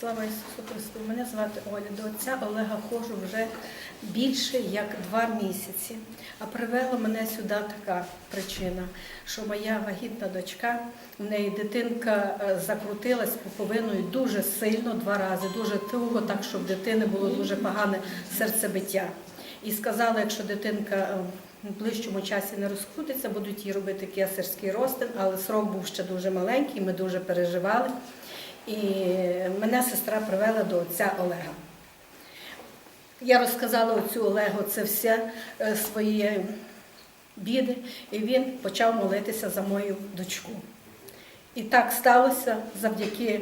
Слава Ісусу Христу! Мене звати Оля. До отця Олега ходжу вже більше як два місяці. А привела мене сюди така причина, що моя вагітна дочка, в неї дитинка е, закрутилась пуповиною дуже сильно, два рази, дуже туго, так щоб дитини було дуже погане серцебиття. І сказали, якщо дитинка е, в ближчому часі не розкрутиться, будуть їй робити кесарський розтин, але срок був ще дуже маленький, ми дуже переживали. І мене сестра привела до отця Олега. Я розказала отцю Олегу це все е, свої біди, і він почав молитися за мою дочку. І так сталося завдяки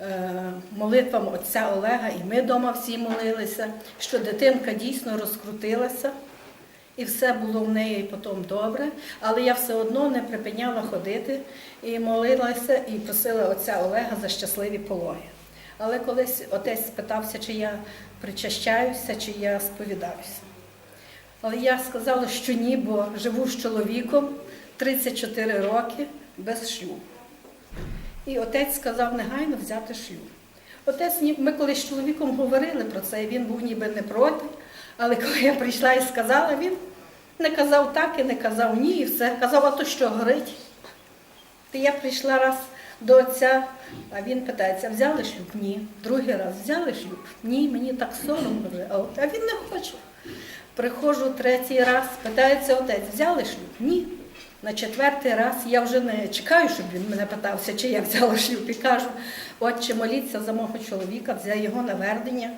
е, молитвам отця Олега, і ми вдома всі молилися, що дитинка дійсно розкрутилася. І все було в неї потім добре, але я все одно не припиняла ходити і молилася, і просила отця Олега за щасливі пологи. Але колись отець спитався, чи я причащаюся, чи я сповідаюся. Але я сказала, що ні, бо живу з чоловіком 34 роки без шлюбу. І отець сказав негайно взяти шлюб. Отець, ми колись з чоловіком говорили про це, він був ніби не проти. Але коли я прийшла і сказала, він не казав так і не казав ні, і все. Казав, а то що горить? Ти я прийшла раз до отця, а він питається, взяли шлюб? Ні. Другий раз взяли шлюб? Ні, мені так соромно вже. А він не хоче. Приходжу третій раз, питається отець, взяли шлюб? Ні. На четвертий раз я вже не чекаю, щоб він мене питався, чи я взяла шлюб. І кажу, отче, моліться за мого чоловіка, за його навернення,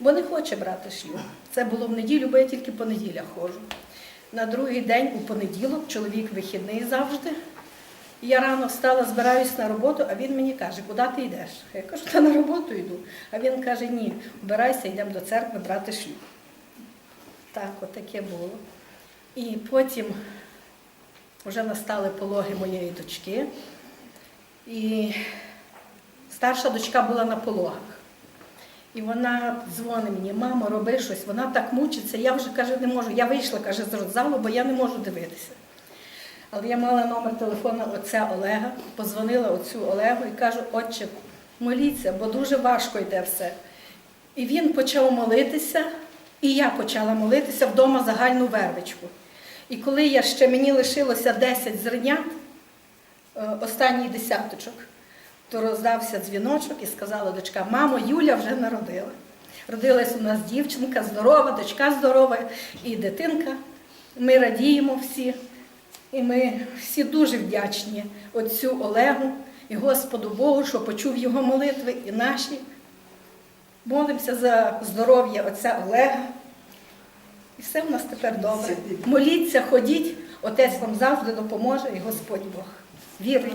бо не хоче брати шлюб. Це було в неділю, бо я тільки по неділях ходжу. На другий день у понеділок, чоловік вихідний завжди. Я рано встала, збираюсь на роботу, а він мені каже, куди ти йдеш? Я кажу, та на роботу йду. А він каже, ні, вбирайся, йдемо до церкви брати шлюб. Так, от таке було. І потім вже настали пологи моєї дочки. І старша дочка була на пологах. І вона дзвонить мені, мамо, роби щось, вона так мучиться. Я вже каже, не можу. Я вийшла каже, з родзалу, бо я не можу дивитися. Але я мала номер телефону отця Олега, позвонила отцю Олегу і кажу, отче, моліться, бо дуже важко йде все. І він почав молитися, і я почала молитися вдома загальну вервичку. І коли я ще мені лишилося 10 зернят, е, останній десяточок, то роздався дзвіночок і сказала дочка, мамо, Юля вже народила. Родилась у нас дівчинка здорова, дочка здорова і дитинка. Ми радіємо всі. І ми всі дуже вдячні отцю Олегу і Господу Богу, що почув його молитви і наші. Молимося за здоров'я отця Олега. І все в нас тепер добре. Моліться, ходіть, отець вам завжди допоможе і Господь Бог. Вірить.